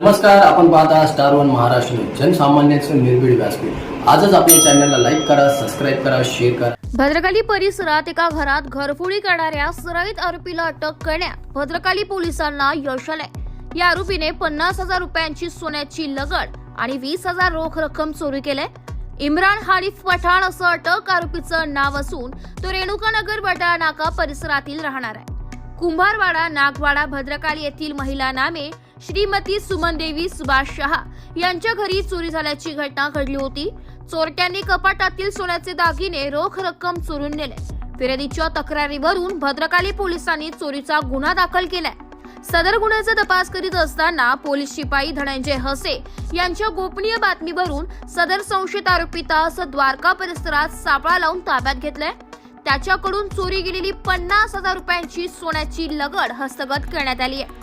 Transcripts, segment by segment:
नमस्कार आपण पाहता स्टार वन महाराष्ट्र जनसामान्यांचं निर्भीड व्यासपीठ. आजच आपल्या चॅनलला लाईक करा सबस्क्राईब करा शेअर करा. भद्रकाली परिसरात एका घरात घरफोडी करणाऱ्या सराईत आरोपीला अटक करण्यात भद्रकाली पोलिसांना यश आलंय. या आरोपीने पन्नास हजार रुपयांची सोन्याची लगड आणि वीस हजार रोख रक्कम चोरी केलंय. इम्रान हारिफ पठाण असं अटक आरोपीचं नाव असून तो रेणुकानगर बटा नाका परिसरातील राहणार आहे. कुंभारवाडा नागवाडा भद्रकाली येथील महिला नामे श्रीमती सुमन देवी सुभाष शहा यांच्या घरी चोरी झाल्याची घटना घडली होती. चोरट्यांनी कपाटातील सोन्याचे दागिने रोख रक्कम चोरून नेले. फिर्यादीच्या तक्रारीवरून भद्रकाली पोलिसांनी चोरीचा गुन्हा दाखल केलाय. सदर गुन्ह्याचा तपास करीत असताना पोलीस शिपाई धनंजय हसे यांच्या गोपनीय बातमीवरून सदर संशयित आरोपी तास द्वारका परिसरात सापळा लावून ताब्यात घेतलाय. त्याच्याकडून चोरी गेलेली पन्नास हजार रुपयांची सोन्याची लगड हस्तगत करण्यात आली आहे.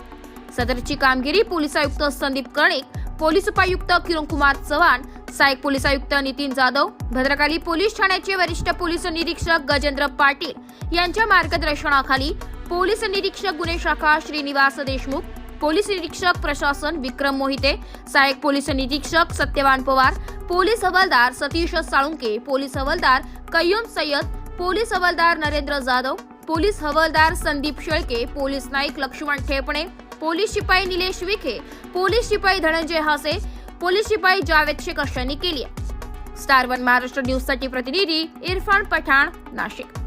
सदरची कामगिरी पोलीस आयुक्त संदीप कर्णिक पोलीस उपायुक्त किरणकुमार चव्हाण सहाय्यक पोलीस आयुक्त नितीन जाधव भद्रकाली पोलीस ठाण्याचे वरिष्ठ पोलीस निरीक्षक गजेंद्र पाटील यांच्या मार्गदर्शनाखाली पोलीस निरीक्षक गुन्हे शाखा श्रीनिवास देशमुख पोलीस निरीक्षक प्रशासन विक्रम मोहिते सहाय्यक पोलीस निरीक्षक सत्यवान पवार पोलीस हवालदार सतीश साळुंके पोलीस हवालदार कय्यूम सय्यद पोलीस हवालदार नरेंद्र जाधव पोलीस हवालदार संदीप शेळके पोलीस नाईक लक्ष्मण ठेपणे पोलीस शिपाई निलेश विखे पोलीस शिपाई धनंजय हासे पोलीस शिपाई जावेद शेख अशांनी केली स्टार वन महाराष्ट्र न्यूजसाठी प्रतिनिधी इरफान पठाण नाशिक